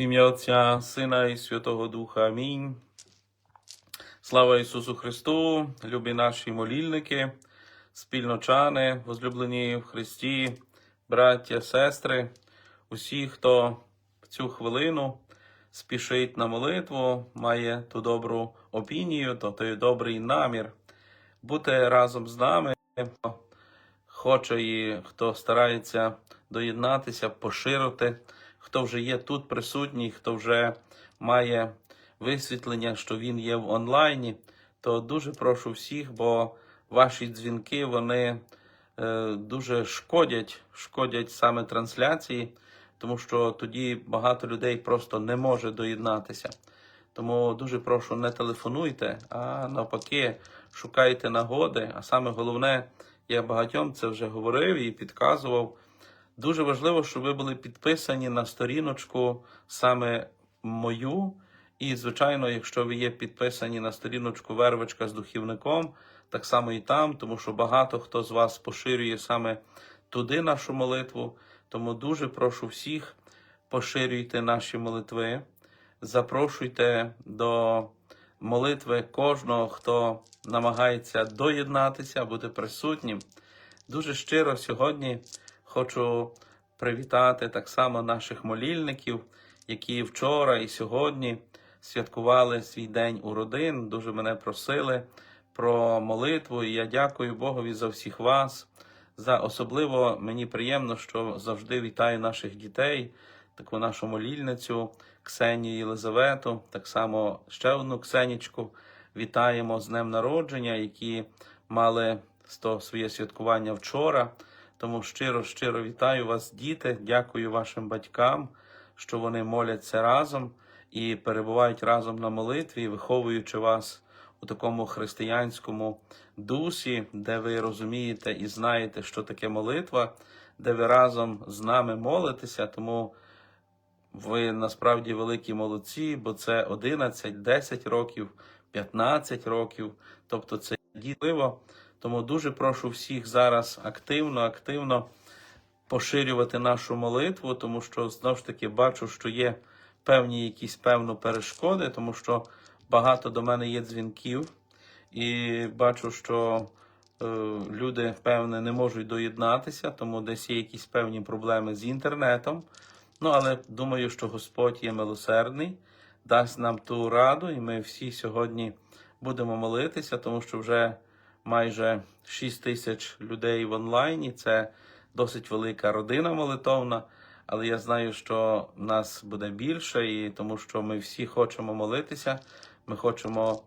Ім'я Отця, Сина і Святого Духа. Амінь. Слава Ісусу Христу, любі наші молільники, спільночани, возлюблені в Христі, браття, сестри, усі, хто в цю хвилину спішить на молитву, має ту добру опінію, то той добрий намір бути разом з нами, хоче і хто старається доєднатися, поширити, хто вже є тут присутній, хто вже має висвітлення, що він є в онлайні, то дуже прошу всіх, бо ваші дзвінки вони е, дуже шкодять, шкодять саме трансляції, тому що тоді багато людей просто не може доєднатися. Тому дуже прошу, не телефонуйте, а навпаки, шукайте нагоди. А саме головне, я багатьом це вже говорив і підказував. Дуже важливо, щоб ви були підписані на сторіночку саме мою. І, звичайно, якщо ви є підписані на сторіночку Вервичка з духівником, так само і там, тому що багато хто з вас поширює саме туди нашу молитву. Тому дуже прошу всіх, поширюйте наші молитви, запрошуйте до молитви кожного, хто намагається доєднатися, бути присутнім. Дуже щиро сьогодні хочу привітати так само наших молільників, які вчора і сьогодні святкували свій день у родин. Дуже мене просили про молитву. І я дякую Богові за всіх вас. За особливо мені приємно, що завжди вітаю наших дітей, таку нашу молільницю Ксенію Єлизавету, так само ще одну Ксенічку. Вітаємо з днем народження, які мали своє святкування вчора. Тому щиро, щиро вітаю вас, діти. Дякую вашим батькам, що вони моляться разом і перебувають разом на молитві, виховуючи вас у такому християнському дусі, де ви розумієте і знаєте, що таке молитва, де ви разом з нами молитеся. Тому ви насправді великі молодці, бо це 11, 10 років, 15 років. Тобто це діливо. Тому дуже прошу всіх зараз активно, активно поширювати нашу молитву, тому що знову ж таки бачу, що є певні якісь певно перешкоди, тому що багато до мене є дзвінків, і бачу, що е, люди, певне, не можуть доєднатися, тому десь є якісь певні проблеми з інтернетом. Ну, але думаю, що Господь є милосердний, дасть нам ту раду, і ми всі сьогодні будемо молитися, тому що вже майже 6 тисяч людей в онлайні. Це досить велика родина молитовна. Але я знаю, що нас буде більше, і тому що ми всі хочемо молитися. Ми хочемо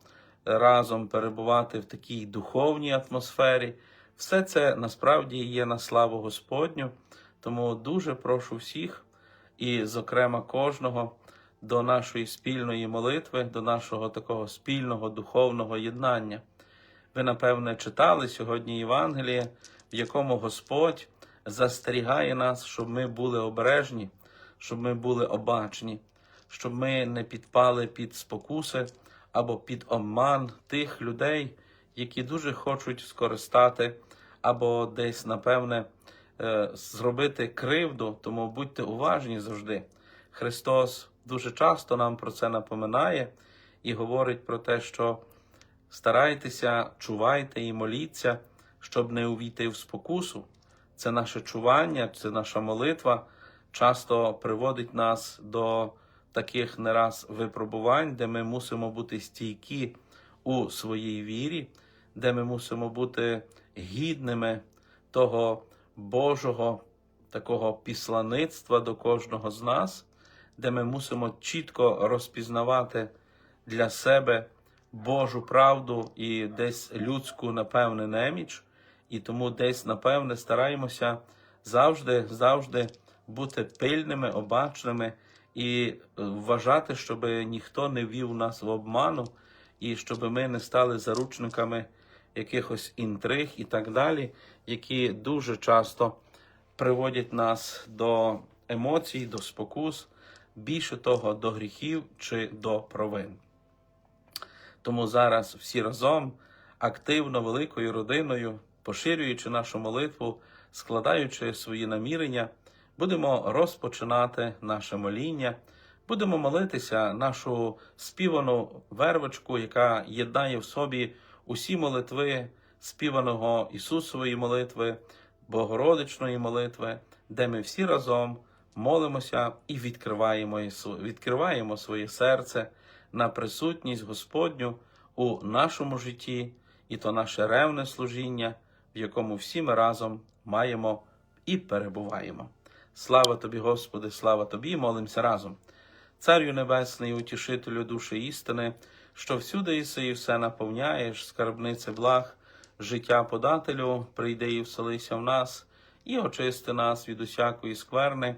разом перебувати в такій духовній атмосфері. Все це насправді є на славу Господню. Тому дуже прошу всіх, і, зокрема, кожного до нашої спільної молитви, до нашого такого спільного духовного єднання. Ви, напевне, читали сьогодні Євангеліє, в якому Господь застерігає нас, щоб ми були обережні, щоб ми були обачні, щоб ми не підпали під спокуси або під обман тих людей, які дуже хочуть скористати або десь, напевне, е, зробити кривду, тому будьте уважні завжди. Христос дуже часто нам про це напоминає і говорить про те, що старайтеся, чувайте і моліться, щоб не увійти в спокусу. Це наше чування, це наша молитва часто приводить нас до таких не раз випробувань, де ми мусимо бути стійкі у своїй вірі, де ми мусимо бути гідними того Божого такого післаництва до кожного з нас, де ми мусимо чітко розпізнавати для себе Божу правду і десь людську, напевне, неміч. І тому десь, напевне, стараємося завжди, завжди бути пильними, обачними і вважати, щоб ніхто не вів нас в обману, і щоб ми не стали заручниками якихось інтриг і так далі, які дуже часто приводять нас до емоцій, до спокус, більше того, до гріхів чи до провин. Тому зараз всі разом активно, великою родиною, поширюючи нашу молитву, складаючи свої намірення, будемо розпочинати наше моління, будемо молитися нашу співану вервочку, яка єднає в собі усі молитви співаного Ісусової молитви, Богородичної молитви, де ми всі разом молимося і відкриваємо, відкриваємо своє серце на присутність Господню у нашому житті, і то наше ревне служіння, в якому всі ми разом маємо і перебуваємо. Слава тобі, Господи, слава тобі, молимося разом. Царю Небесний, утішителю душі істини, що всюди іси і все наповняєш, скарбнице благ, життя подателю, прийди і вселися в нас, і очисти нас від усякої скверни,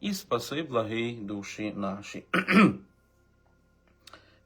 і спаси благий душі наші.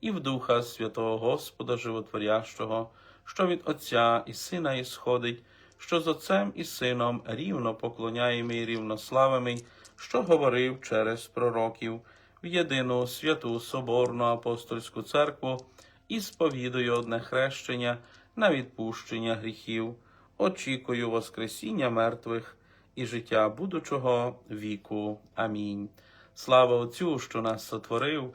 і в Духа Святого Господа Животворящого, що від Отця і Сина ісходить, що з Отцем і Сином рівно поклоняємий і рівнославимий, що говорив через пророків в єдину святу Соборну апостольську церкву і сповідую одне хрещення на відпущення гріхів, очікую Воскресіння мертвих і життя будучого віку. Амінь. Слава Отцю, що нас сотворив,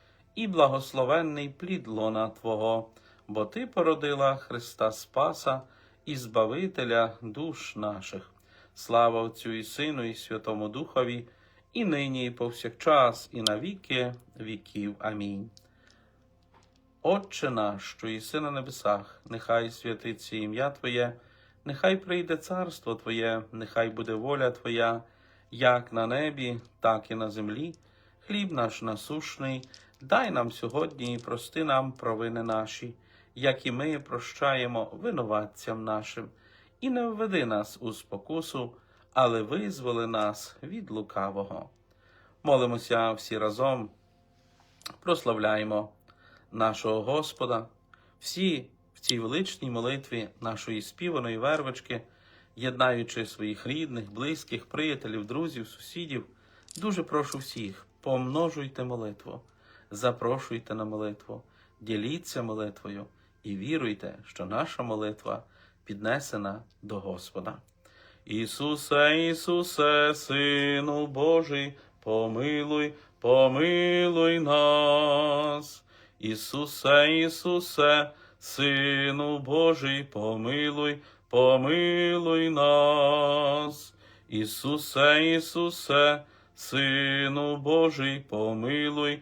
і благословенний плід лона Твого, бо Ти породила Христа Спаса і Збавителя душ наших. Слава Отцю і Сину, і Святому Духові, і нині, і повсякчас, і на віки віків. Амінь. Отче наш, що єси на небесах, нехай святиться ім'я Твоє, нехай прийде царство Твоє, нехай буде воля Твоя, як на небі, так і на землі. Хліб наш насушний, дай нам сьогодні і прости нам провини наші, як і ми прощаємо винуватцям нашим, і не введи нас у спокусу, але визволи нас від лукавого. Молимося всі разом, прославляємо нашого Господа, всі в цій величній молитві нашої співаної вервочки, єднаючи своїх рідних, близьких, приятелів, друзів, сусідів, дуже прошу всіх, помножуйте молитву, запрошуйте на молитву, діліться молитвою і віруйте, що наша молитва піднесена до Господа. Ісусе, Ісусе, Сину Божий, помилуй, помилуй нас. Ісусе, Ісусе, Сину Божий, помилуй, помилуй нас. Ісусе, Ісусе, Сину Божий, помилуй,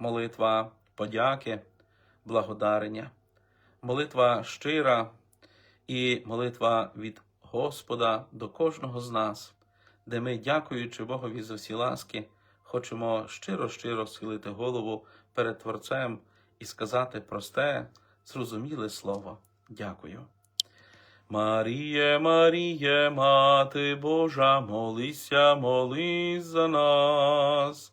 молитва подяки, благодарення, молитва щира і молитва від Господа до кожного з нас, де ми, дякуючи Богові за всі ласки, хочемо щиро-щиро схилити голову перед Творцем і сказати просте, зрозуміле слово. Дякую. Маріє, Маріє, Мати Божа, молися, молись за нас.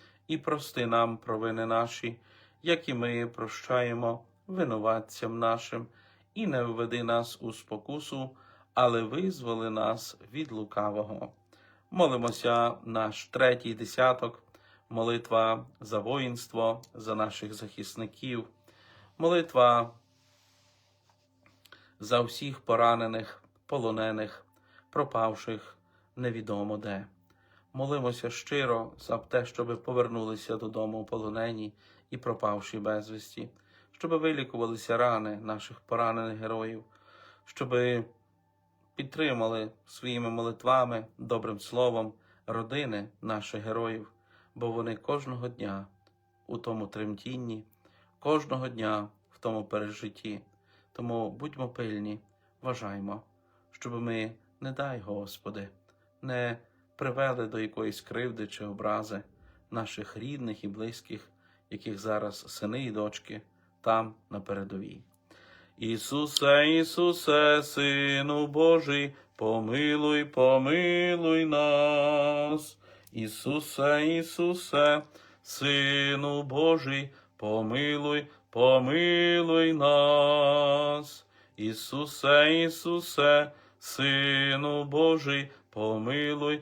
і прости нам провини наші, як і ми прощаємо винуватцям нашим, і не введи нас у спокусу, але визволи нас від лукавого. Молимося наш третій десяток, молитва за воїнство, за наших захисників, молитва за всіх поранених, полонених, пропавших невідомо де. Молимося щиро за те, щоб повернулися додому полонені і пропавші безвісті, щоб вилікувалися рани наших поранених героїв, щоб підтримали своїми молитвами, добрим словом родини наших героїв, бо вони кожного дня у тому тремтінні, кожного дня в тому пережитті. Тому будьмо пильні, вважаймо, щоб ми, не дай Господи, не привели до якоїсь кривди чи образи наших рідних і близьких, яких зараз сини і дочки там на передовій. Ісусе, Ісусе, Сину Божий, помилуй, помилуй нас. Ісусе, Ісусе, Сину Божий, помилуй, помилуй нас. Ісусе, Ісусе, Сину Божий, помилуй,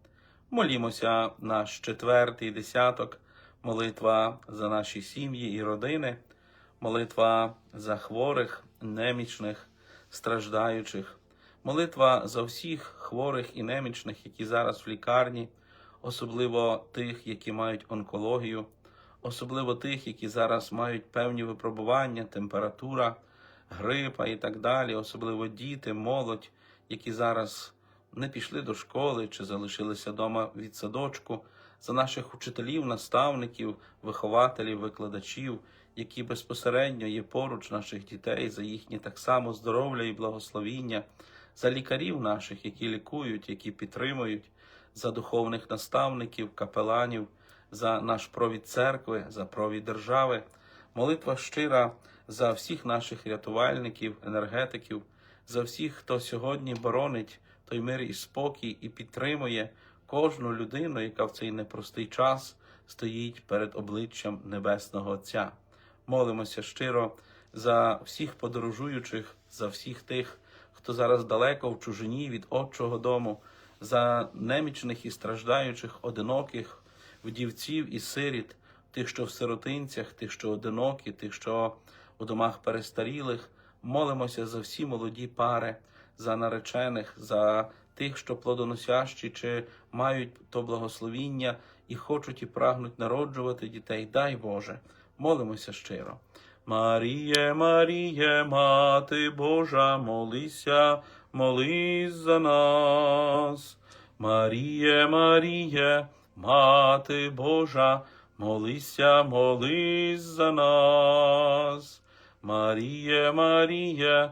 Молімося наш четвертий десяток, молитва за наші сім'ї і родини, молитва за хворих, немічних, страждаючих, молитва за всіх хворих і немічних, які зараз в лікарні, особливо тих, які мають онкологію, особливо тих, які зараз мають певні випробування, температура, грипа і так далі, особливо діти, молодь, які зараз не пішли до школи чи залишилися вдома від садочку, за наших учителів, наставників, вихователів, викладачів, які безпосередньо є поруч наших дітей, за їхнє так само здоров'я і благословіння, за лікарів наших, які лікують, які підтримують, за духовних наставників, капеланів, за наш провід церкви, за провід держави, молитва щира за всіх наших рятувальників, енергетиків, за всіх, хто сьогодні боронить той мир і спокій і підтримує кожну людину, яка в цей непростий час стоїть перед обличчям Небесного Отця. Молимося щиро за всіх подорожуючих, за всіх тих, хто зараз далеко в чужині від Отчого дому, за немічних і страждаючих, одиноких вдівців і сиріт, тих, що в сиротинцях, тих, що одинокі, тих, що у домах перестарілих. Молимося за всі молоді пари, за наречених, за тих, що плодоносящі, чи мають то благословіння і хочуть і прагнуть народжувати дітей. Дай Боже, молимося щиро. Маріє, Маріє, Мати Божа, молися, молись за нас. Маріє, Маріє, Мати Божа, молися, молись за нас. Маріє, Маріє,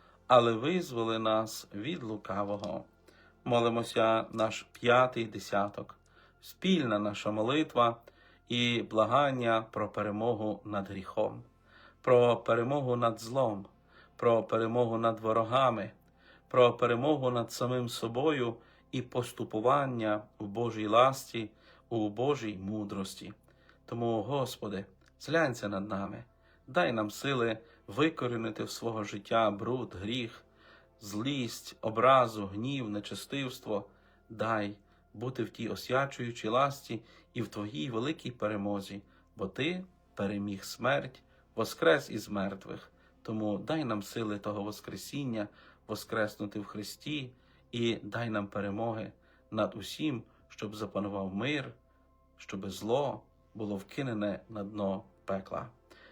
але визволи нас від лукавого. Молимося наш п'ятий десяток, спільна наша молитва і благання про перемогу над гріхом, про перемогу над злом, про перемогу над ворогами, про перемогу над самим собою і поступування в Божій ласті, у Божій мудрості. Тому, Господи, зглянься над нами, дай нам сили викорінити в свого життя бруд, гріх, злість, образу, гнів, нечестивство, дай бути в тій освячуючій ласті і в Твоїй великій перемозі, бо Ти переміг смерть, воскрес із мертвих. Тому дай нам сили того Воскресіння, воскреснути в Христі, і дай нам перемоги над усім, щоб запанував мир, щоб зло було вкинене на дно пекла.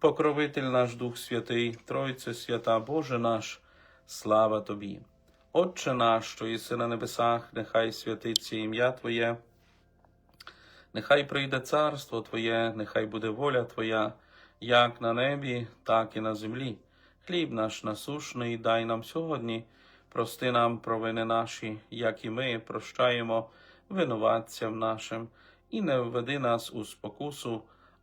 покровитель наш Дух Святий, Тройце свята Боже наш, слава Тобі. Отче наш, що єси на небесах, нехай святиться ім'я Твоє, нехай прийде царство Твоє, нехай буде воля Твоя, як на небі, так і на землі. Хліб наш насушний дай нам сьогодні, прости нам провини наші, як і ми прощаємо винуватцям нашим, і не введи нас у спокусу,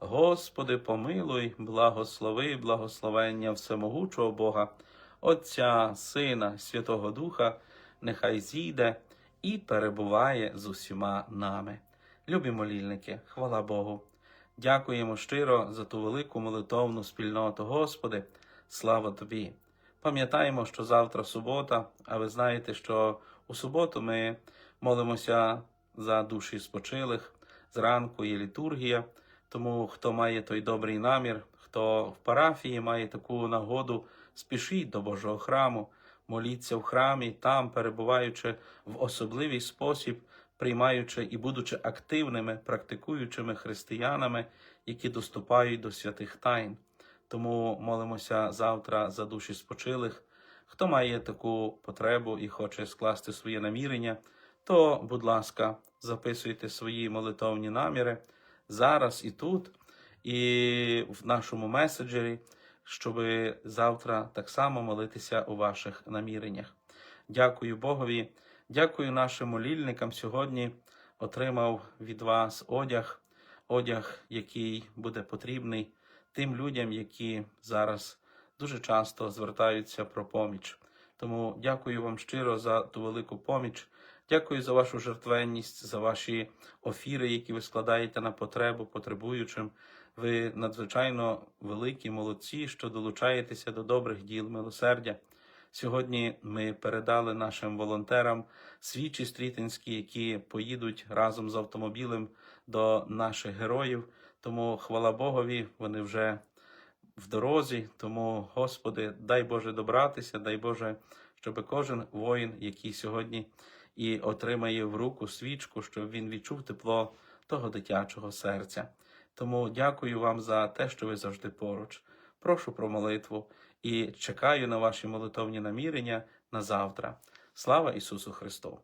Господи, помилуй, благослови, благословення всемогучого Бога, Отця, Сина, Святого Духа, нехай зійде і перебуває з усіма нами. Любі молільники, хвала Богу. Дякуємо щиро за ту велику молитовну спільноту, Господи, слава Тобі. Пам'ятаємо, що завтра субота, а ви знаєте, що у суботу ми молимося за душі спочилих. Зранку є літургія. Тому хто має той добрий намір, хто в парафії має таку нагоду, спішіть до Божого храму, моліться в храмі, там, перебуваючи в особливий спосіб, приймаючи і будучи активними, практикуючими християнами, які доступають до святих тайн. Тому молимося завтра за душі спочилих. Хто має таку потребу і хоче скласти своє намірення, то, будь ласка, записуйте свої молитовні наміри зараз і тут, і в нашому меседжері, щоб завтра так само молитися у ваших наміреннях. Дякую Богові, дякую нашим молільникам. Сьогодні отримав від вас одяг, одяг, який буде потрібний тим людям, які зараз дуже часто звертаються про поміч. Тому дякую вам щиро за ту велику поміч. Дякую за вашу жертвенність, за ваші офіри, які ви складаєте на потребу потребуючим. Ви надзвичайно великі молодці, що долучаєтеся до добрих діл милосердя. Сьогодні ми передали нашим волонтерам свічі стрітинські, які поїдуть разом з автомобілем до наших героїв. Тому хвала Богові, вони вже в дорозі. Тому, Господи, дай Боже добратися, дай Боже, щоб кожен воїн, який сьогодні і отримає в руку свічку, щоб він відчув тепло того дитячого серця. Тому дякую вам за те, що ви завжди поруч. Прошу про молитву і чекаю на ваші молитовні намірення на завтра. Слава Ісусу Христу!